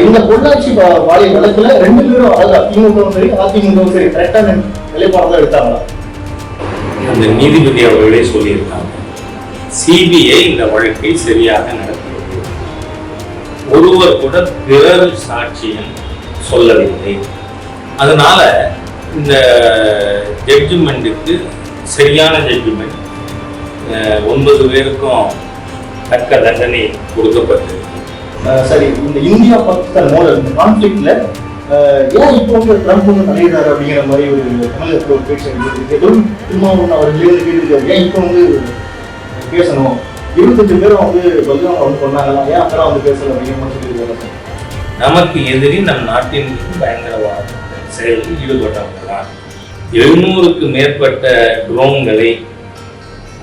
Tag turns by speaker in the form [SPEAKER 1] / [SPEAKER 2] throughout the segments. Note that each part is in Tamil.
[SPEAKER 1] இந்த பொள்ளாச்சி பா- வழக்குல ரெண்டு பேரும் அதாவது திமுகவும் சரி அதிமுகவும் சரி கரெக்டான நிலைப்பாடு தான் எடுத்தாங்களா?
[SPEAKER 2] அந்த நீதிபதி அவர்களே சொல்லியிருக்காங்க சிபிஐ இந்த வழக்கை சரியாக நடத்துகிறது ஒருவர் கூட பிறர் சாட்சியம் சொல்லவில்லை. அதனால இந்த ஜட்ஜ்மெண்ட்டுக்கு சரியான ஜட்ஜ்மெண்ட் ஒன்பது பேருக்கும் தக்க தண்டனை கொடுக்கப்பட்டிருக்கு
[SPEAKER 1] சரி இந்த இந்தியா பாகிஸ்தான் மோதல் இந்த கான்ஃபிளிக்ட்ல ஏன் இப்போ வந்து ட்ரம்ப் வந்து தலையிடாரு அப்படிங்கிற மாதிரி ஒரு தமிழகத்தில் ஒரு பேச்சு இருக்கு. எதுவும் திருமாவளவன் அவர் வந்து கேட்டிருக்காரு. ஏன் இப்போ வந்து பேசணும்? இருபத்தஞ்சு பேரும் வந்து பல்காம வந்து பண்ணாங்களா ஏன் அப்புறம் வந்து பேசல அப்படிங்கிற மாதிரி சொல்லியிருக்காரு
[SPEAKER 2] நமக்கு எதிரி நம் நாட்டின் பயங்கரவாத செயலில் ஈடுபட்டவங்க தான் எழுநூறுக்கு மேற்பட்ட ட்ரோன்களை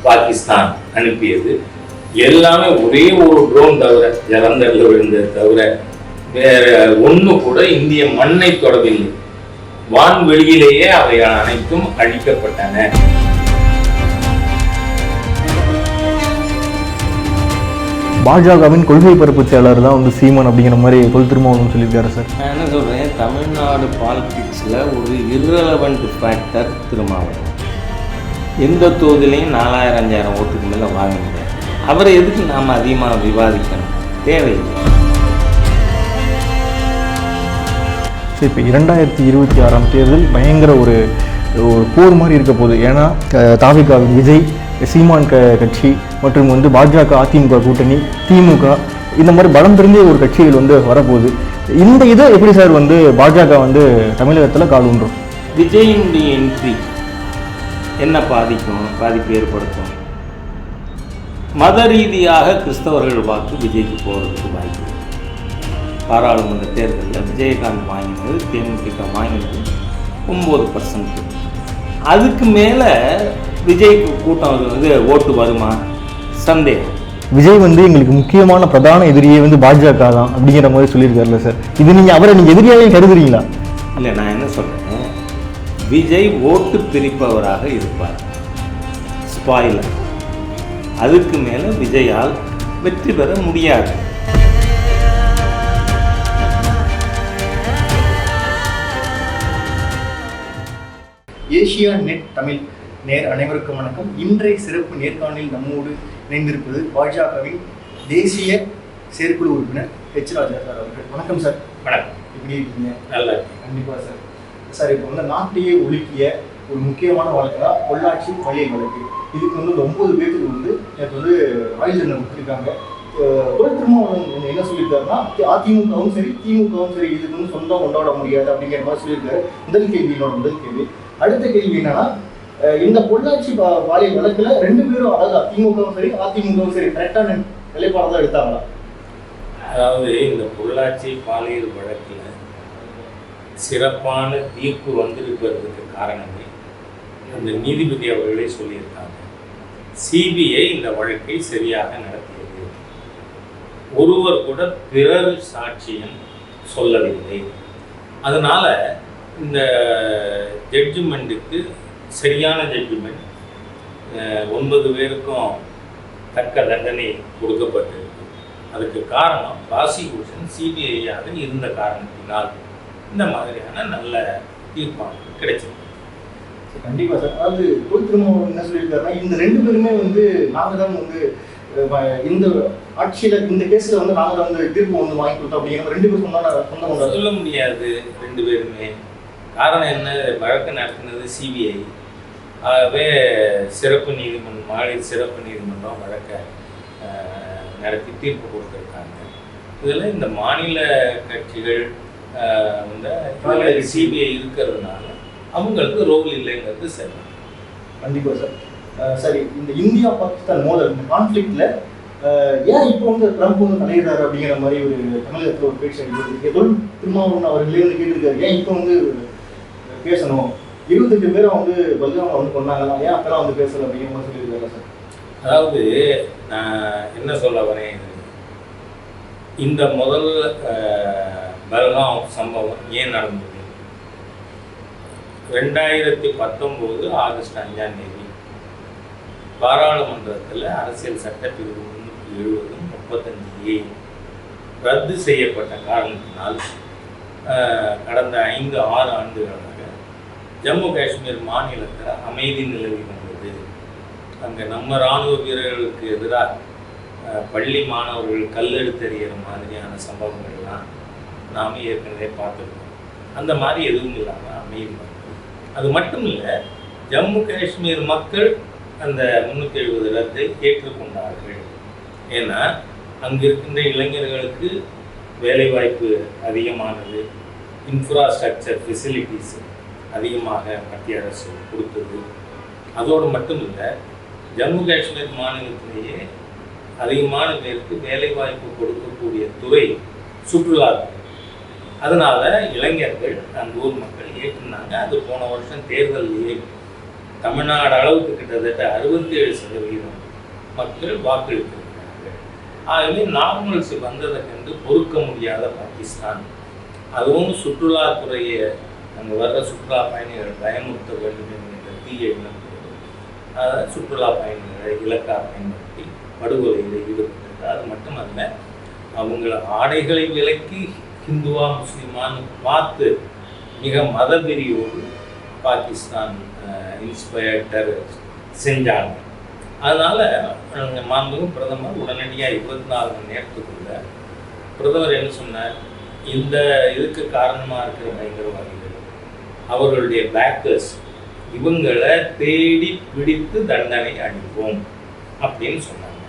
[SPEAKER 2] பாகிஸ்தான் அனுப்பியது. எல்லாமே ஒரே ஒரு ட்ரோன் தவிர ஜலந்தரில் விழுந்தது தவிர வேற ஒண்ணு கூட இந்திய மண்ணை தொடவில்லை. வான்வெளியிலேயே அவை அனைத்தும் அழிக்கப்பட்டன.
[SPEAKER 3] பாஜகவின் கொள்கை பரப்பு செயலாளர் தான் வந்து சீமான் அப்படிங்கிற மாதிரி தொல் திருமாவளவன் சொல்லியிருக்காரு சார்.
[SPEAKER 4] நான் என்ன சொல்கிறேன் தமிழ்நாடு பாலிடிக்ஸில் ஒரு irrelevant ஃபேக்டர் திருமாவளவன். எந்த தொகுதியிலையும் நாலாயிரம் அஞ்சாயிரம் ஓட்டுக்கு மேலே வாங்க முடியாது. அவரை எதுக்கு நாம் அதிகமாக விவாதிக்கணும்? தேவையில்லை.
[SPEAKER 3] சரி இப்போ இரண்டாயிரத்தி இருபத்தி ஆறாம் தேர்தல் பயங்கர ஒரு ஒரு போர் மாதிரி இருக்க போகுது. ஏன்னா தாவிகா விஜய் சீமான் க கட்சி மற்றும் வந்து பாஜக அதிமுக கூட்டணி திமுக இந்த மாதிரி பலம் பிரிந்தே ஒரு கட்சிகள் வந்து வரப்போகுது. இந்த இதை எப்படி சார் வந்து பாஜக வந்து தமிழகத்தில் கால் ஊன்றும்?
[SPEAKER 4] விஜயினுடைய என்ட்ரி என்ன பாதிக்கும்? பாதிப்பு ஏற்படுத்தும்? மத ரீதியாக கிறிஸ்தவர்கள் வாக்கு விஜய்க்கு போகிறதுக்கு வாய்ப்பு. பாராளுமன்ற தேர்தலில் விஜயகாந்த் வாங்கினது தேமுதிக வாங்கினது ஒம்பது பர்சன்ட் அதுக்கு மேலே விஜய்க்கு கூட்டம் வந்து ஓட்டு வருமா? சந்தேகம்.
[SPEAKER 3] விஜய் வந்து எங்களுக்கு முக்கியமான பிரதான எதிரியே வந்து பாஜக தான் அப்படிங்கிற மாதிரி சொல்லியிருக்காருல்ல சார். இது நீங்கள் அவரை நீங்கள் எதிரியாவே கருதுறீங்களா?
[SPEAKER 4] இல்லை நான் என்ன சொல்கிறேன் விஜய் ஓட்டு பிரிப்பவராக இருப்பார். ஸ்பாயிலர் அதுக்கு மேலே விஜயால் வெற்றி பெற முடியாது.
[SPEAKER 1] ஏசியா நெட் தமிழ் நேர் அனைவருக்கும் வணக்கம். இன்றைய சிறப்பு நேர்காணலில் நம்மோடு இணைந்திருப்பது பாஜகவின் தேசிய செயற்குழு உறுப்பினர் ஹெச் ராஜா சார் அவர்கள். வணக்கம் சார்.
[SPEAKER 2] வணக்கம்.
[SPEAKER 1] எப்படி இருக்கீங்க?
[SPEAKER 2] நல்ல
[SPEAKER 1] கண்டிப்பாக சார். சார் இப்போ வந்து நாட்டையே ஒழுக்கிய ஒரு முக்கியமான வழக்கு தான் பொள்ளாச்சி பழைய வழக்கு. இதுக்கு வந்து இந்த ஒன்பது பேருக்கு வந்து எனக்கு வந்து ஆயுள் தண்டனை கொடுத்துருக்காங்க. திருமாவளவன் என்ன சொல்லியிருக்காருன்னா அதிமுகவும் சரி திமுகவும் சரி இதுக்கு வந்து சொந்தம் கொண்டாட முடியாது அப்படிங்கிற மாதிரி சொல்லியிருக்காரு. முதல் கேள்வி என்னோட முதல் கேள்வி. அடுத்த கேள்வி என்னன்னா இந்த பொள்ளாச்சி பா- பாலியல் வழக்குல ரெண்டு பேரும் அதாவது திமுகவும் சரி அதிமுகவும் சரி கரெக்டான நிலைப்பாடு தான் எடுத்தாங்களா?
[SPEAKER 2] அதாவது இந்த பொள்ளாச்சி பாலியல் வழக்கில் சிறப்பான தீர்ப்பு வந்திருக்கிறதுக்கு காரணம் அந்த நீதிபதி அவர்களே சொல்லியிருக்காங்க. சிபிஐ இந்த வழக்கை சரியாக நடத்தியது. ஒருவர் கூட பிறர் சாட்சியம் சொல்லவில்லை. அதனால் இந்த ஜட்ஜ்மெண்ட்டுக்கு சரியான ஜட்ஜ்மெண்ட் ஒன்பது பேருக்கும் தக்க தண்டனை கொடுக்கப்பட்டிருக்கு. அதுக்கு காரணம் ப்ராசிக்யூஷன் சிபிஐயாக இருந்த காரணத்தினால் இந்த மாதிரியான நல்ல தீர்ப்பானது கிடைச்சிருக்கு.
[SPEAKER 1] கண்டிப்பா சார். அதாவது தொல் திருமாவளவன் என்ன சொல்லியிருக்காருன்னா இந்த ரெண்டு பேருமே வந்து நாங்க தான் வந்து இந்த ஆட்சியில இந்த கேஸ்ல வந்து நாங்க தான் வந்து தீர்ப்பு வந்து வாங்கி கொடுத்தோம் அப்படிங்கிற ரெண்டு பேரும் சொன்னா
[SPEAKER 2] சொல்ல முடியாது ரெண்டு பேருமே. காரணம் என்ன? வழக்கு நடத்தினது சிபிஐ ஆகவே சிறப்பு நீதிமன்றம் மாநில சிறப்பு நீதிமன்றம் வழக்கை நடத்தி தீர்ப்பு கொடுத்துருக்காங்க. இதில் இந்த மாநில கட்சிகள் வந்து சிபிஐ இருக்கிறதுனால அவங்களுக்கு ரோல் இல்லைங்கிறது சரி.
[SPEAKER 1] கண்டிப்பா சார். சரி இந்த இந்தியா பாகிஸ்தான் மோதல் இந்த கான்ஃபிளிக்ட்ல ஏன் இப்போ வந்து ட்ரம்ப் வந்து தலையிடுறாரு அப்படிங்கிற மாதிரி ஒரு தமிழகத்துல ஒரு பேச்சு இருக்கு தொல் திருமாவளவன் அவர்களே வந்து கேட்டிருக்காரு. ஏன் இப்போ வந்து பேசணும்? இருபத்தஞ்சு பேரும் வந்து பல்காம வந்து கொண்டாங்களா ஏன் அப்பெல்லாம் வந்து பேசல அப்படிங்கிற மாதிரி சொல்லியிருக்காரு சார்?
[SPEAKER 2] அதாவது நான் என்ன சொல்ல வரேன்? இந்த முதல் பல்காம் சம்பவம் ஏன் நடந்தது? ரெண்டாயிரத்தி பத்தொம்போது ஆகஸ்ட் அஞ்சாம் தேதி பாராளுமன்றத்தில் அரசியல் சட்டப்பிரிவு முன்னூற்றி எழுபதும் முப்பத்தஞ்சு ஏ ரத்து செய்யப்பட்ட காரணத்தினால் கடந்த ஐந்து ஆறு ஆண்டுகளாக ஜம்மு காஷ்மீர் மாநிலத்தில் அமைதி நிலவி வந்தது. அங்கே நம்ம இராணுவ வீரர்களுக்கு எதிராக பள்ளி மாணவர்கள் கல்லெடுத்தறிகிற மாதிரியான சம்பவங்கள்லாம் நாம் ஏற்கனவே பார்த்துருக்கோம். அந்த மாதிரி எதுவும் இல்லாமல் அமைதி வந்தது. அது மட்டும் இல்லை ஜம்மு காஷ்மீர் மக்கள் அந்த முந்நூற்றி எழுபது ரத்தை ஏற்றுக்கொண்டார்கள். ஏன்னா அங்கே இருக்கின்ற இளைஞர்களுக்கு வேலைவாய்ப்பு அதிகமானது இன்ஃப்ராஸ்ட்ரக்சர் ஃபெசிலிட்டிஸ் அதிகமாக மத்திய அரசு கொடுத்தது. அதோடு மட்டும் இல்லை ஜம்மு காஷ்மீர் மாநிலத்திலேயே அதிகமான பேருக்கு வேலைவாய்ப்பு கொடுக்கக்கூடிய துறை சுற்றுலாத்துறை. அதனால இளைஞர்கள் அந்த ஊர் மக்கள் ஏற்றுனாங்க அது போன வருஷம் தேர்தலிலே தமிழ்நாடு அளவுக்கு கிட்டத்தட்ட அறுபத்தி ஏழு சதவீதம் மக்கள் வாக்களித்திருக்கிறார்கள். ஆகவே நார்மல்ஸ் வந்ததை கண்டு பொறுக்க முடியாத பாகிஸ்தான். அதுவும் சுற்றுலாத்துறையை அங்கே வர்ற சுற்றுலா பயணிகள் பயமுறுத்த வேண்டும் என்கின்ற தீய எண்ணத்தோடு சுற்றுலா பயணிகளை இலக்கா பயன்படுத்தி படுகொலையில் ஈடுபட்டது அது மட்டுமல்ல அவங்கள ஆடைகளை விலக்கி ஹிந்துவா முஸ்லீமான்னு பார்த்து மிக மதவெறியோடு பாகிஸ்தான் இன்ஸ்பயர்டர் செஞ்சாங்க. அதனால் மாண்புமிகு பிரதமர் உடனடியாக இருபத்தி நாலு மணி நேரத்துக்குள்ள பிரதமர் என்ன சொன்னார்? இந்த இதுக்கு காரணமாக இருக்கிற பயங்கரவாதிகள் அவர்களுடைய பேக்கர்ஸ் இவங்களை தேடி பிடித்து தண்டனை அளிப்போம் அப்படின்னு சொன்னாங்க.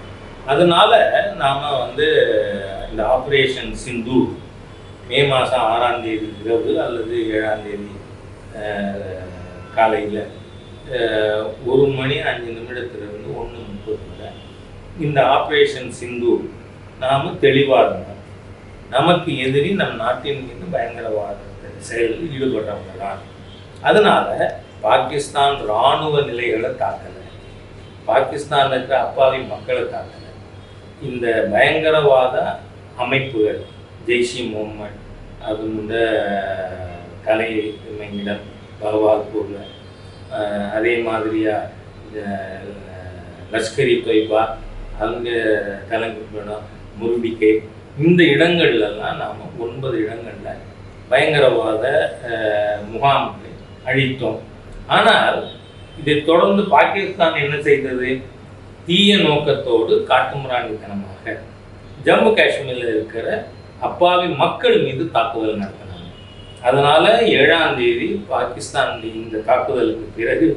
[SPEAKER 2] அதனால் நாம் வந்து இந்த ஆப்ரேஷன் சிந்து மே மாதம் ஆறாம் தேதி இரவு அல்லது ஏழாம் தேதி காலையில் ஒரு மணி அஞ்சு நிமிடத்திலிருந்து ஒன்று முப்பது வரை இந்த ஆப்ரேஷன் சிந்து நாம் தெளிவாக இருந்தோம் நமக்கு எதிரி நம் நாட்டின் மீது பயங்கரவாத செயலில் ஈடுபடுறவங்க தான் பாகிஸ்தான் இராணுவ நிலைகளை தாக்கலை. பாகிஸ்தானில் இருக்கிற அப்பாவி மக்களை தாக்கலை. இந்த பயங்கரவாத அமைப்புகள் ஜெய்ஷி முகமது அது இந்த கலை இடம் பகவாத்பூரில் அதே மாதிரியாக இந்த லஷ்கரி தொய்பா அங்கே தெலங்கானா முருடிக்கை இந்த இடங்கள்லாம் நாம் ஒன்பது இடங்களில் பயங்கரவாத முகாம்களை அழித்தோம். ஆனால் இதை தொடர்ந்து பாகிஸ்தான் என்ன செய்தது? தீய நோக்கத்தோடு காட்டுமிராண்டித்தனமாக ஜம்மு காஷ்மீரில் இருக்கிற அப்பாவி மக்கள் மீது தாக்குதல் நடத்தினாங்க. அதனால ஏழாம் தேதி பாகிஸ்தான் இந்த தாக்குதலுக்கு பிறகு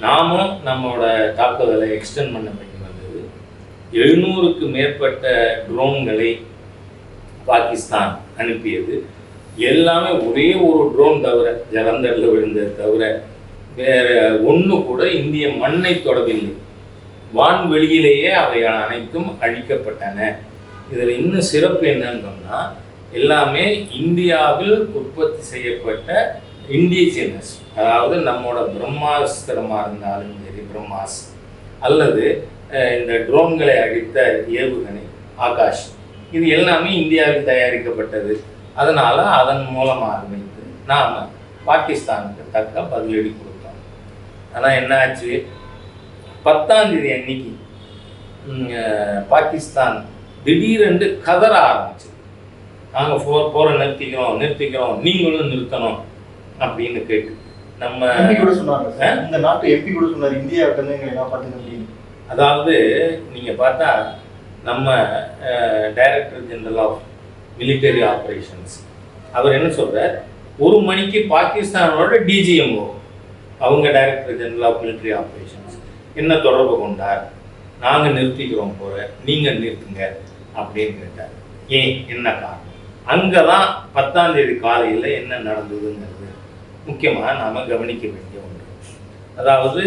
[SPEAKER 2] நாமும் நம்மளோட தாக்குதலை எக்ஸ்டெண்ட் பண்ண வேண்டி வந்தது. எழுநூறுக்கு மேற்பட்ட ட்ரோன்களை பாகிஸ்தான் அனுப்பியது. எல்லாமே ஒரே ஒரு ட்ரோன் தவிர ஜலந்தரில் விழுந்தது தவிர வேற ஒன்று கூட இந்திய மண்ணை தொடவில்லை. வான்வெளியிலேயே அவை அனைத்தும் அழிக்கப்பட்டன. இதில் இன்னும் சிறப்பு என்னன்னு சொன்னால் எல்லாமே இந்தியாவில் உற்பத்தி செய்யப்பட்ட இண்டிஜினஸ் அதாவது நம்மளோட பிரம்மாஸ்திரமாக இருந்தாலும் சரி பிரம்மாஸ் அல்லது இந்த ட்ரோன்களை அழித்த ஏவுகணை ஆகாஷ் இது எல்லாமே இந்தியாவில் தயாரிக்கப்பட்டது. அதனால் அதன் மூலமாக வைத்து நாம் பாகிஸ்தானுக்கு தக்க பதிலடி கொடுத்தோம். ஆனால் என்னாச்சு? பத்தாம் தேதி அன்னைக்கு பாகிஸ்தான் திடீரென்று கதற ஆரம்பிச்சு நாங்கள் போ போரை நிறுத்திக்கிறோம் நிறுத்திக்கிறோம் நீங்களும் நிறுத்தணும் அப்படின்னு கேட்டு நம்ம
[SPEAKER 1] எம்பி கூட சொன்னாங்க இந்த நாட்டு எம்பி கூட சொன்னார். இந்தியாவுக்கு வந்து எங்களை காப்பாற்றுங்க
[SPEAKER 2] அதாவது நீங்கள் பார்த்தா நம்ம director general of military operations அவர் என்ன சொல்றார்? ஒரு மணிக்கு பாகிஸ்தானோட டிஜிஎம்ஓ அவங்க director general of military operations என்ன தொடர்பு கொண்டார்? நாங்கள் நிறுத்திக்கிறோம் போற நீங்கள் நிறுத்துங்க. அப்படின்னு கேட்டார் ஏன்? என்ன காரணம்? அங்கே தான் பத்தாம் தேதி காலையில் என்ன நடந்ததுங்கிறது முக்கியமாக நாம் கவனிக்க வேண்டிய ஒன்று. அதாவது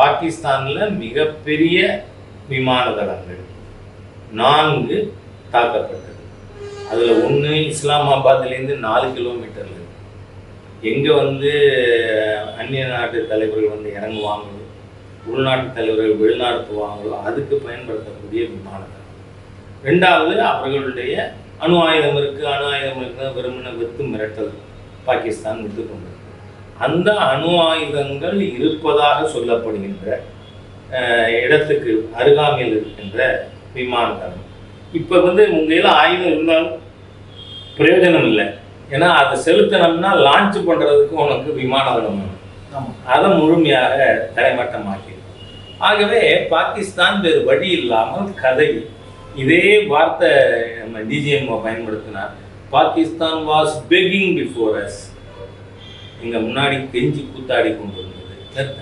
[SPEAKER 2] பாகிஸ்தானில் மிகப்பெரிய விமான தளங்கள் நான்கு தாக்கப்பட்டது. அதில் ஒன்று இஸ்லாமாபாத்லேருந்து நாலு கிலோமீட்டரில் எங்கே வந்து அந்நிய நாட்டு தலைவர்கள் வந்து இறங்குவாங்களோ உள்நாட்டு தலைவர்கள் வெளிநாடுத்துவாங்களோ அதுக்கு பயன்படுத்தக்கூடிய விமானம். ரெண்டாவது அவர்களுடைய அணு ஆயுதம் இருக்குது அணு ஆயுதம் இருக்குது வெறுமன வெத்து மிரட்டல். பாகிஸ்தான் விட்டு கொண்டிருக்கு. அந்த அணு ஆயுதங்கள் இருப்பதாக சொல்லப்படுகின்ற இடத்துக்கு அருகாமையில் இருக்கின்ற விமான தளம் இப்போ வந்து உங்கள் ஆயுதம் இருந்தாலும் பிரயோஜனம் இல்லை. ஏன்னா அதை செலுத்தணும்னா லான்ச் பண்ணுறதுக்கு உனக்கு வேணும்.
[SPEAKER 1] ஆமாம்.
[SPEAKER 2] அதை முழுமையாக தரைமட்டமாக்கிடும் ஆகவே பாகிஸ்தான் வேறு வழி இல்லாமல் கதை இதே வார்த்தை நம்ம டிஜிஎம் பயன்படுத்தினார் Pakistan was begging before us இங்கே முன்னாடி கெஞ்சி கூத்தாடி கொண்டு வந்தது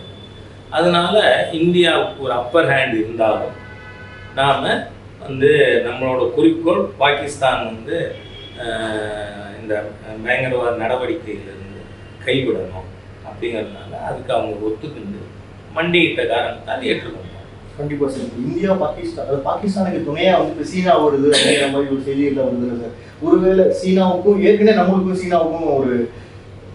[SPEAKER 2] அதனால் இந்தியாவுக்கு ஒரு அப்பர் ஹேண்ட் இருந்தாலும் நாம் வந்து நம்மளோட குறிக்கோள் பாகிஸ்தான் வந்து இந்த பயங்கரவாத நடவடிக்கையிலிருந்து கைவிடணும். அப்படிங்கிறதுனால அதுக்கு அவங்க ஒத்துக்கிண்டு மண்டியிட்ட காரணத்தால் ஏற்றுக்கணும்
[SPEAKER 1] கண்டிப்பா சார். இந்தியா பாகிஸ்தான் அது பாகிஸ்தானுக்கு துணையா வந்து சீனா வருது அப்படிங்கிற மாதிரி ஒரு செய்திகள் வருது சார். ஒருவேளை சீனாவுக்கும் ஏற்கனவே நம்மளுக்கும் சீனாவுக்கும் ஒரு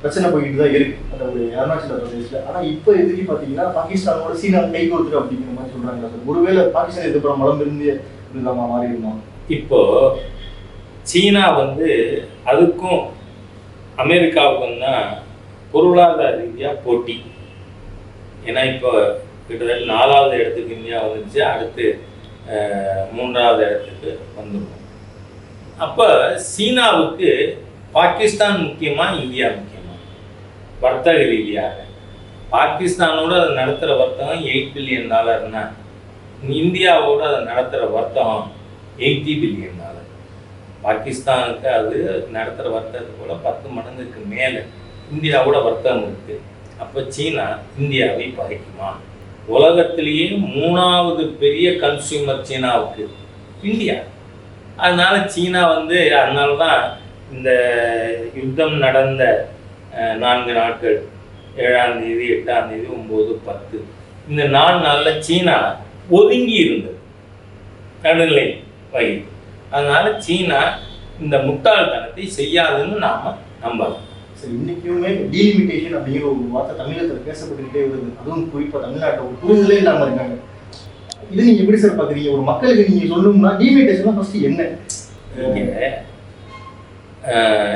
[SPEAKER 1] பிரச்சனை போயிட்டு தான் இருக்கு. அந்த ஒரு அருணாச்சல பிரதேசில் ஆனா இப்போ எதிரி பாத்தீங்கன்னா பாகிஸ்தானோட சீனா கை கொடுத்துரு அப்படிங்கிற மாதிரி சொல்றாங்க சார். ஒருவேளை பாகிஸ்தான் இதுக்கப்புறம் மலம் இருந்து இருந்தாமா மாறி இருந்தோம்
[SPEAKER 2] இப்போ சீனா வந்து அதுக்கும் அமெரிக்காவுக்கும் தான் பொருளாதார ரீதியாக போட்டி. ஏன்னா இப்போ கிட்டத்தட்ட நாலாவது இடத்துக்கு இந்தியா வந்துச்சு. அடுத்து மூன்றாவது இடத்துக்கு வந்துடும் அப்போ சீனாவுக்கு பாகிஸ்தான் முக்கியமாக இந்தியா முக்கியமாக வர்த்தக ரீதியாக. பாகிஸ்தானோட அதை நடத்துகிற வர்த்தகம் எயிட் பில்லியன் டாலர்னா இந்தியாவோட அதை நடத்துகிற வர்த்தகம் எயிட்டி பில்லியன் டாலர் பாகிஸ்தானுக்கு அது நடத்துகிற வர்த்தகத்தோட பத்து மடங்குக்கு மேலே இந்தியாவோட வர்த்தகம் இருக்குது அப்போ சீனா இந்தியாவை பகைக்குமா? உலகத்திலேயே மூணாவது பெரிய கன்சியூமர் சீனாவுக்கு இந்தியா. அதனால சீனா வந்து அதனால தான் இந்த யுத்தம் நடந்த நான்கு நாட்கள் ஏழாம் தேதி எட்டாம் தேதி ஒம்பது பத்து இந்த நாலு நாளில் சீனா ஒதுங்கி இருந்தது. நடுநிலை வகை. அதனால் சீனா இந்த முட்டாள்தனத்தை செய்யாதுன்னு நாம் நம்பலாம்.
[SPEAKER 1] சரி இன்னைக்குமே டீலிமிட்டேஷன் அப்படிங்கிற ஒரு வார்த்தை தமிழகத்தில் பேசப்பட்டுக்கிட்டே வருது. அதுவும் குறிப்பா தமிழ்நாட்டில் ஒரு புரிதலே இல்லாமல் இருக்காங்க. இது நீங்க எப்படி சார் பாக்குறீங்க? ஒரு மக்களுக்கு நீங்க சொல்லணும்னா டீலிமிட்டேஷன் ஃபர்ஸ்ட் என்ன?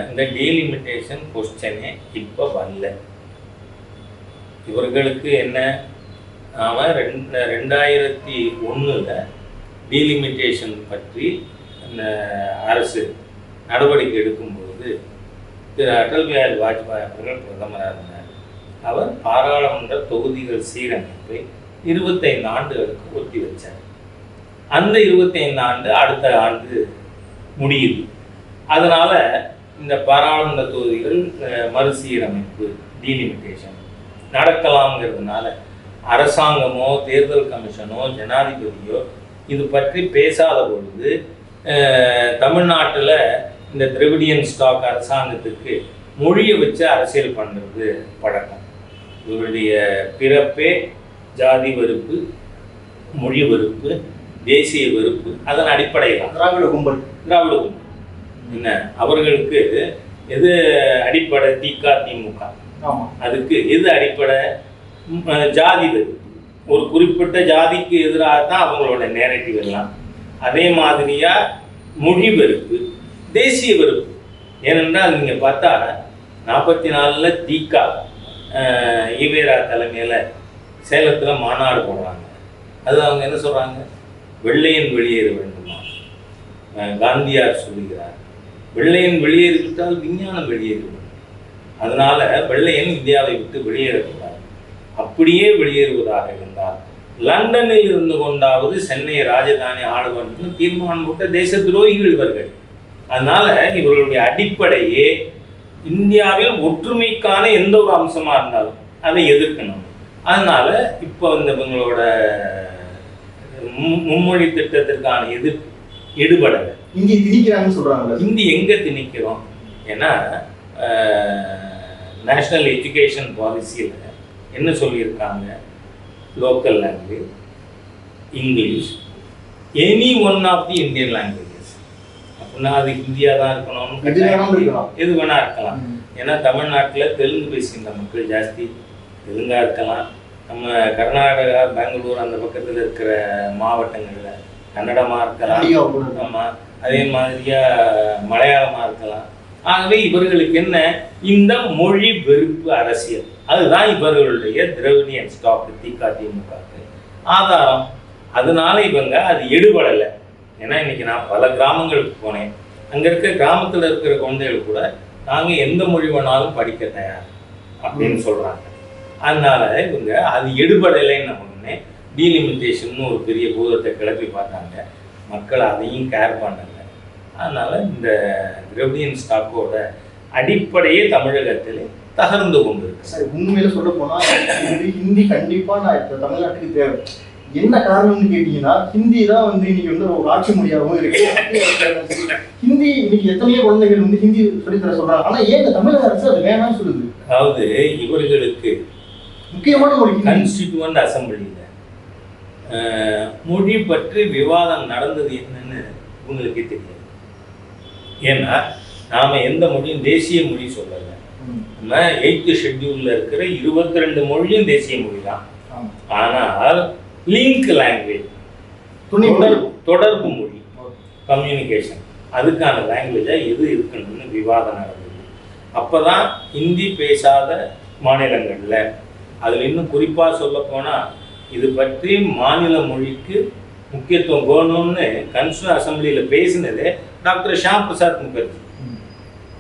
[SPEAKER 2] இந்த டீலிமிட்டேஷன் கொஸ்டனே இப்போ வரல. இவர்களுக்கு என்ன? அவன் ரெண்டு ரெண்டாயிரத்தி ஒண்ணுல டீலிமிட்டேஷன் பற்றி அந்த அரசு நடவடிக்கை எடுக்கும்போது திரு அடல் பிஹாரி வாஜ்பாய் அவர்கள் பிரதமராக இருந்தார் அவர் பாராளுமன்ற தொகுதிகள் சீரமைப்பை இருபத்தைந்து ஆண்டுகளுக்கு ஒத்தி வச்சார். அந்த இருபத்தைந்து ஆண்டு அடுத்த ஆண்டு முடியுது. அதனால இந்த பாராளுமன்ற தொகுதிகள் மறுசீரமைப்பு டீலிமிட்டேஷன் நடக்கலாம்ங்கிறதுனால அரசாங்கமோ தேர்தல் கமிஷனோ ஜனாதிபதியோ இது பற்றி பேசாத பொழுது தமிழ்நாட்டில் இந்த திராவிடியன் ஸ்டாக் அரசாங்கத்துக்கு மொழியை வச்சு அரசியல் பண்றது பழக்கம். இவருடைய பிறப்பே ஜாதி வெறுப்பு மொழி வெறுப்பு தேசிய வெறுப்பு அதன் அடிப்படையில்
[SPEAKER 1] திராவிட கும்பல்.
[SPEAKER 2] திராவிட கும்பல். என்ன? அவர்களுக்கு எது அடிப்படை? திக திமுக.
[SPEAKER 1] ஆமா.
[SPEAKER 2] அதுக்கு எது அடிப்படை? ஜாதி வெறுப்பு. ஒரு குறிப்பிட்ட ஜாதிக்கு எதிராக தான் அவங்களோட நேரட்டிவ் எல்லாம். அதே மாதிரியா மொழி வெறுப்பு. தேசிய வெறுப்பு. ஏனென்றால் நீங்கள் பார்த்தா நாற்பத்தி நாலில் தீகா ஈவேரா தலைமையில் சேலத்தில் மாநாடு போடுறாங்க. அது அவங்க என்ன சொல்கிறாங்க வெள்ளையன் வெளியேற வேண்டுமா? காந்தியார் சொல்லுகிறார். வெள்ளையன் வெளியேறிவிட்டால் விஞ்ஞானம் வெளியேறும் அதனால் வெள்ளையன் இந்தியாவை விட்டு வெளியேறக்கூடாது. அப்படியே வெளியேறுவதாக இருந்தால் லண்டனில் இருந்து கொண்டாவது சென்னை ராஜதானி ஆளுவன் தீர்மானம் போட்ட தேச துரோகிகள் இவர்கள். அதனால இவர்களுடைய அடிப்படையே இந்தியாவில் ஒற்றுமைக்கான எந்த ஒரு அம்சமா இருந்தாலும் அதை எதிர்க்கணும். அதனால இப்போ இந்த இவங்களோட மும்மொழி திட்டத்திற்கான எதிர்ப்பு ஈடுபடலை
[SPEAKER 1] இங்கே திணிக்கிறாங்கன்னு சொல்றாங்கல்ல.
[SPEAKER 2] ஹிந்தி எங்கே திணிக்கிறோம்? ஏன்னா நேஷ்னல் எஜுகேஷன் பாலிசியில் என்ன சொல்லியிருக்காங்க? Local language English any one of the Indian languages அப்படின்னா அது ஹிந்தியாக தான் இருக்கணும்.
[SPEAKER 1] எது வேணாலும் இருக்கலாம்.
[SPEAKER 2] ஏன்னா தமிழ்நாட்டில் தெலுங்கு பேசுகின்ற மக்கள் ஜாஸ்தி. தெலுங்கா இருக்கலாம். நம்ம கர்நாடகா பெங்களூர் அந்த பக்கத்தில் இருக்கிற மாவட்டங்களில் கன்னடமாக இருக்கலாம். அதே மாதிரியா மலையாளமா இருக்கலாம். ஆகவே இவர்களுக்கு என்ன? இந்த மொழி வெறுப்பு அரசியல். அதுதான் இவர்களுடைய திரவிடியன் ஸ்டாக் திமுக ஆதாரம். அதனால இவங்க அது எடுபடலை.
[SPEAKER 5] ஏன்னா இன்னைக்கு நான் பல கிராமங்களுக்கு போனேன். அங்க இருக்க கிராமத்துல இருக்கிற குழந்தைகள் கூட நாங்க எந்த மொழி வேணாலும் படிக்க தயார் அப்படின்னு சொல்றாங்க. அதனால இவங்க அது எடுபடலைன்னு உடனே டீலிமிட்டேஷன் ஒரு பெரிய பூதத்தை கிளப்பி பார்த்தாங்க. மக்கள் அதையும் கேர் பண்ணல. அதனால இந்த திரவிடியன் ஸ்டாக்கோட அடிப்படையே தமிழகத்தில் தகர்ந்து கொண்டிருக்கு.
[SPEAKER 6] சார் உண்மையில சொல்ல போனா இது ஹிந்தி கண்டிப்பா நான் இப்ப தமிழ்நாட்டுக்கு தேவை. என்ன காரணம்னு கேட்டீங்கன்னா ஹிந்தி தான் வந்து இன்னைக்கு வந்து ஒரு ஆட்சி மொழியாகவும் இருக்கு. ஹிந்தி இன்னைக்கு எத்தனையோ குழந்தைகள் வந்து ஹிந்தி சொல்லித்தர சொல்றாங்க. ஆனா ஏன் இந்த தமிழக அரசு அது வேணாம்னு சொல்லுது?
[SPEAKER 5] அதாவது இவர்களுக்கு
[SPEAKER 6] முக்கியமான ஹிந்தி.
[SPEAKER 5] கான்ஸ்டிடியூவன்ட் அசம்பிளியில் மொழி பற்றி விவாதம் நடந்தது என்னன்னு உங்களுக்கே தெரியாது. ஏன்னா நாம எந்த மொழியும் தேசிய மொழி சொல்லலை. நம்ம எயித்து ஷெட்யூல்ல இருக்கிற இருபத்தி ரெண்டு மொழியும் தேசிய மொழி தான். ஆனால் லிங்க் லாங்குவேஜ்
[SPEAKER 6] துணை மொழி.
[SPEAKER 5] தொடர்பு தொடர்பு மொழி. கம்யூனிகேஷன் அதுக்கான லாங்குவேஜாக எது இருக்கணும்னு விவாதம் நடந்தது. அப்பதான் ஹிந்தி பேசாத மாநிலங்களில் அதில் இன்னும் குறிப்பாக சொல்ல இது பற்றி மாநில மொழிக்கு முக்கியத்துவம் வேணும்னு கன்ஸ்டியூன் அசம்பிளியில் பேசினது டாக்டர் ஷாம் பிரசாத் முகர்ஜி.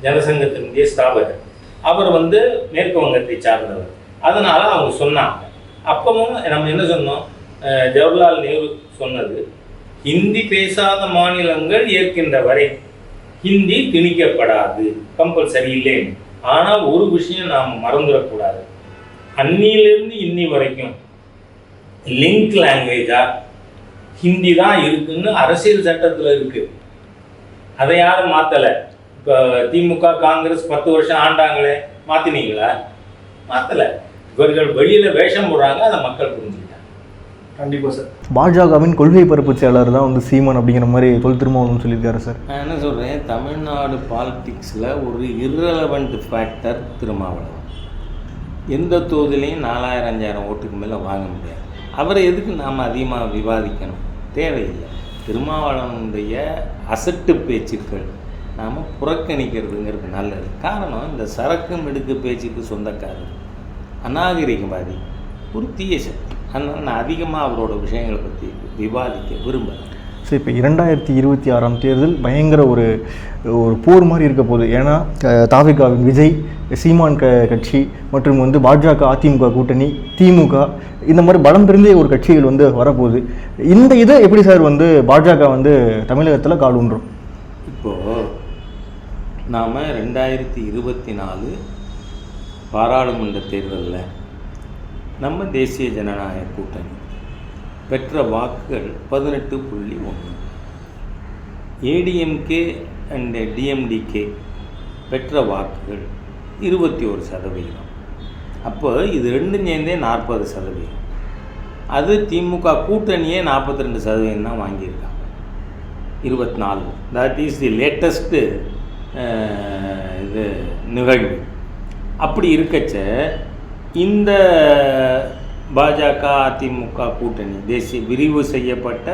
[SPEAKER 5] ஜனசங்கத்தினுடைய ஸ்தாபகர். அவர் வந்து மேற்கு வங்கத்தை சார்ந்தவர். அதனால அவங்க சொன்னாங்க. அப்பவும் நம்ம என்ன சொன்னோம்? ஜவஹர்லால் நேரு சொன்னது ஹிந்தி பேசாத மாநிலங்கள் ஏற்கின்ற வரை ஹிந்தி திணிக்கப்படாது கம்பல்சரி இல்லைன்னு ஆனால் ஒரு விஷயம் நாம் மறந்துடக்கூடாது. அன்னியிலிருந்து இன்னி வரைக்கும் லிங்க் லாங்குவேஜா ஹிந்தி தான் இருக்குன்னு அரசியல் சட்டத்தில் இருக்கு. அதை யாரும் மாற்றலை இப்போ திமுக காங்கிரஸ் பத்து வருஷம் ஆண்டாங்களே மாற்றினீங்களா மாற்றலை இவர்கள் வெளியில் வேஷம் போடுறாங்க அதை மக்கள் புரிஞ்சு
[SPEAKER 6] கண்டிப்பா சார்.
[SPEAKER 1] பாஜகவின் கொள்கை பரப்பு செயலாளர் தான் வந்து சீமான் அப்படிங்கிற மாதிரி தொல் திருமாவளவன் சொல்லியிருக்காரு சார்.
[SPEAKER 2] நான் என்ன சொல்கிறேன் தமிழ்நாடு பாலிடிக்ஸில் ஒரு irrelevant ஃபேக்டர் திருமாவளவன். எந்த தொகுதியிலையும் நாலாயிரம் அஞ்சாயிரம் ஓட்டுக்கு மேலே வாங்க முடியாது. அவரை எதுக்கு நாம் அதிகமாக விவாதிக்கணும்? தேவையில்லை. திருமாவளவனுடைய அசட்டு பேச்சுக்கள் நாம் புறக்கணிக்கிறதுங்கிறது நல்லது. காரணம் இந்த சரக்கு மிடுக்கு பேச்சுக்கு சொந்தக்காரர் அநாகரிகவாதி ஒரு தீய சக்தி. அதனால் நான் அதிகமாக அவரோட விஷயங்களை பற்றி விவாதிக்க விரும்புகிறேன்
[SPEAKER 1] ஸோ இப்போ இரண்டாயிரத்தி இருபத்தி ஆறாம் தேர்தல் பயங்கர ஒரு ஒரு போர் மாதிரி இருக்க போகுது. ஏன்னா தாவேகாவின் விஜய் சீமான் க கட்சி மற்றும் வந்து பாஜக அதிமுக கூட்டணி திமுக இந்த மாதிரி பலம் பிரிந்த ஒரு கட்சிகள் வந்து வரப்போகுது. இந்த இதை எப்படி சார் வந்து பாஜக வந்து தமிழகத்தில் காலூன்றும்
[SPEAKER 2] இப்போது நாம் ரெண்டாயிரத்தி இருபத்தி நாலு பாராளுமன்ற தேர்தலில் நம்ம தேசிய ஜனநாயக கூட்டணி. பெற்ற வாக்குகள் பதினெட்டு புள்ளி ஒன்று. ஏடிஎம்கே அண்டு டிஎம்டிகே பெற்ற வாக்குகள் இருபத்தி ஒரு சதவிகிதம் அப்போ இது ரெண்டும் சேர்ந்தே நாற்பது சதவீதம். அது திமுக கூட்டணியே நாற்பத்தி ரெண்டு சதவீதம் தான் வாங்கியிருக்காங்க. இருபத்தி நாலு தட் இஸ் தி லேட்டஸ்ட்டு இது நிகழ்வு. அப்படி இருக்கச்ச இந்த பாஜக அதிமுக கூட்டணி தேசிய விரிவு செய்யப்பட்ட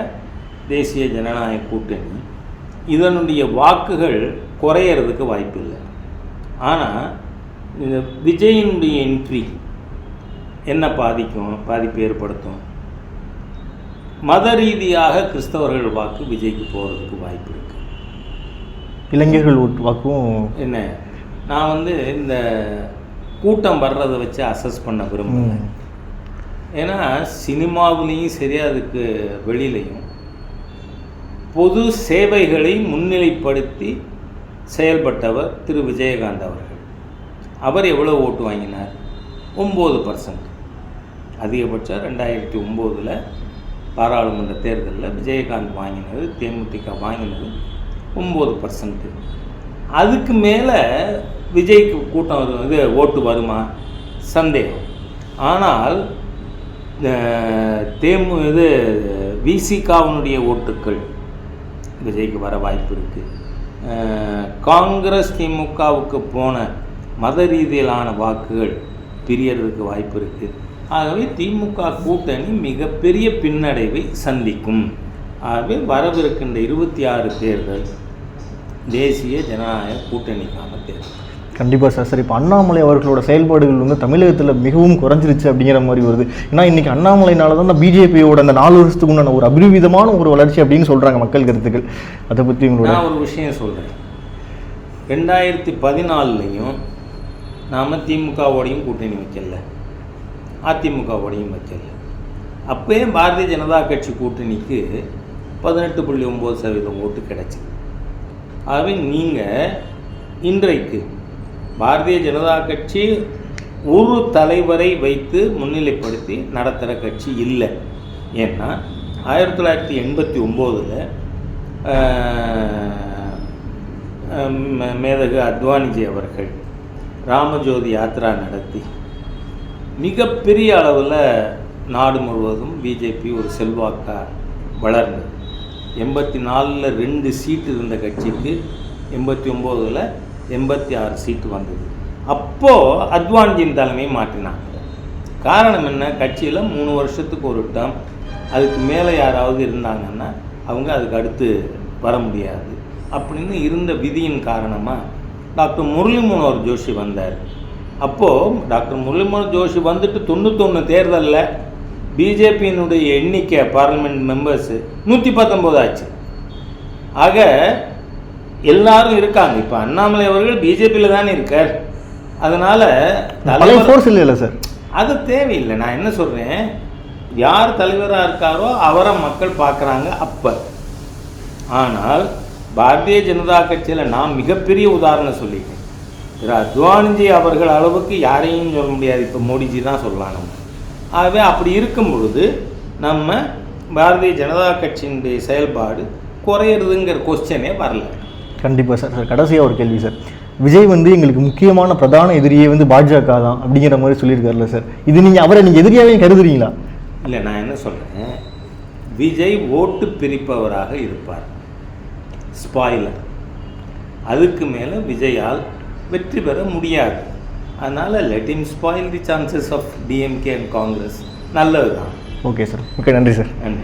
[SPEAKER 2] தேசிய ஜனநாயக கூட்டணி இதனுடைய வாக்குகள் குறையிறதுக்கு வாய்ப்பில்லை. ஆனால் இந்த விஜயினுடைய என்ட்ரி என்ன பாதிக்கும் பாதிப்பு ஏற்படுத்தும்? மத ரீதியாக கிறிஸ்தவர்கள் வாக்கு விஜய்க்கு போகிறதுக்கு வாய்ப்பு இருக்குது
[SPEAKER 1] இளைஞர்கள் வாக்கும்
[SPEAKER 2] என்ன? நான் வந்து இந்த கூட்டம் வர்றதை வச்சு அசஸ் பண்ண விரும்பல
[SPEAKER 1] ம்.
[SPEAKER 2] ஏன்னா சினிமாவிலையும் சரி அதுக்கு வெளியிலையும் பொது சேவைகளை முன்னிலைப்படுத்தி செயல்பட்டவர் திரு. விஜயகாந்த் அவர்கள். அவர் எவ்வளோ ஓட்டு வாங்கினார்? ஒம்பது பர்சன்ட் அதிகபட்சம் ரெண்டாயிரத்தி ஒம்போதில் பாராளுமன்ற தேர்தலில் விஜயகாந்த் வாங்கினது தேமுதிக வாங்கினது ஒம்பது பர்சன்ட்டு அதுக்கு மேலே விஜய்க்கு கூட்டம் வரும் இது ஓட்டு வருமா? சந்தேகம். ஆனால் தேமு இது விசிகாவினுடைய ஓட்டுக்கள் விஜய்க்கு வர வாய்ப்பு இருக்குது காங்கிரஸ் திமுகவுக்கு போன மத ரீதியிலான வாக்குகள் பிரியறதுக்கு வாய்ப்பு இருக்குது ஆகவே திமுக கூட்டணி மிகப்பெரிய பின்னடைவை சந்திக்கும். ஆகவே வரவிருக்கின்ற இருபத்தி ஆறு தேர்தல் தேசிய ஜனநாயக கூட்டணிக்கான தேர்தல்.
[SPEAKER 1] கண்டிப்பாக சார் சார் இப்போ அண்ணாமலை அவர்களோட செயல்பாடுகள் வந்து தமிழகத்தில் மிகவும் குறைஞ்சிருச்சு அப்படிங்கிற மாதிரி வருது. ஏன்னா இன்னைக்கு அண்ணாமலைனால தான் பிஜேபியோட அந்த நாலு வருஷத்துக்கு உண்டான ஒரு அபரிவிதமான ஒரு வளர்ச்சி அப்படின்னு சொல்கிறாங்க மக்கள் கருத்துக்கள். அதை பற்றி உங்களோட
[SPEAKER 2] நான் ஒரு விஷயம் சொல்கிறேன் ரெண்டாயிரத்தி பதினாலுலையும் நாம் திமுகவோடையும் கூட்டணி வைக்கல. அதிமுகவோடையும் வைக்கல. அப்பயே பாரதிய ஜனதா கட்சி கூட்டணிக்கு பதினெட்டு புள்ளி ஒம்பது சதவீதம் ஓட்டு கிடச்சி ஆகவே நீங்கள் இன்றைக்கு பாரதிய ஜனதா கட்சி ஒரு தலைவரை வைத்து முன்னிலைப்படுத்தி நடத்துகிற கட்சி இல்லை. ஏன்னா ஆயிரத்தி தொள்ளாயிரத்தி எண்பத்தி ஒம்போதில் மேதகு அத்வானிஜி அவர்கள் ராமஜோதி யாத்ரா நடத்தி மிகப்பெரிய அளவில் நாடு முழுவதும் பிஜேபி ஒரு செல்வாக்காக வளர்ந்தது. எண்பத்தி நாலில் ரெண்டு சீட்டு இருந்த கட்சிக்கு எண்பத்தி ஒம்போதில் எண்பத்தி ஆறு சீட்டு வந்தது. அப்போது அத்வான்ஜியின் தலைமையை மாற்றினாங்க. காரணம் என்ன? கட்சியில் மூணு வருஷத்துக்கு ஒரு டம். அதுக்கு மேலே யாராவது இருந்தாங்கன்னா அவங்க அதுக்கு அடுத்து வர முடியாது. அப்படின்னு இருந்த விதியின் காரணமாக டாக்டர் முரளி மனோகர் ஜோஷி வந்தார். அப்போது டாக்டர் முரளி மனோகர் ஜோஷி வந்துட்டு தொண்ணூத்தொன்று தேர்தலில் பிஜேபியினுடைய எண்ணிக்கை பார்லிமெண்ட் மெம்பர்ஸு நூற்றி பத்தொம்போது ஆச்சு. ஆக எல்லாரும் இருக்காங்க. இப்போ அண்ணாமலை அவர்கள் பிஜேபியில் தானே இருக்கார். அதனால்
[SPEAKER 1] ஃபோர்ஸ் இல்லைல்ல சார்
[SPEAKER 2] அது தேவையில்லை. நான் என்ன சொல்கிறேன் யார் தலைவராக இருக்காரோ அவரை மக்கள் பார்க்குறாங்க அப்போ. ஆனால் பாரதிய ஜனதா கட்சியில் நான் மிகப்பெரிய உதாரணம் சொல்லிட்டேன் திரு அத்வானிஜி அவர்கள் அளவுக்கு யாரையும் சொல்ல முடியாது. இப்போ மோடிஜி தான் சொல்லலாம். நம்ம ஆகவே அப்படி இருக்கும் பொழுது நம்ம பாரதிய ஜனதா கட்சியினுடைய செயல்பாடு குறையிறதுங்கிற கொஸ்டினே வரல.
[SPEAKER 1] கண்டிப்பாக சார். சார் கடைசியாக ஒரு கேள்வி சார். விஜய் வந்து எங்களுக்கு முக்கியமான பிரதான எதிரியே வந்து பாஜக தான் அப்படிங்கிற மாதிரி சொல்லியிருக்காருல்ல சார். இது நீங்கள் அவரை நீங்கள் எதிரியாவே கருதுறீங்களா?
[SPEAKER 2] இல்லை நான் என்ன சொல்கிறேன் விஜய் ஓட்டு பிரிப்பவராக இருப்பார். ஸ்பாயிலர் அதுக்கு மேலே விஜயால் வெற்றி பெற முடியாது. அதனால் let him spoil the chances of DMK and Congress நல்லது தான்
[SPEAKER 1] ஓகே சார் ஓகே நன்றி சார்
[SPEAKER 2] நன்றி.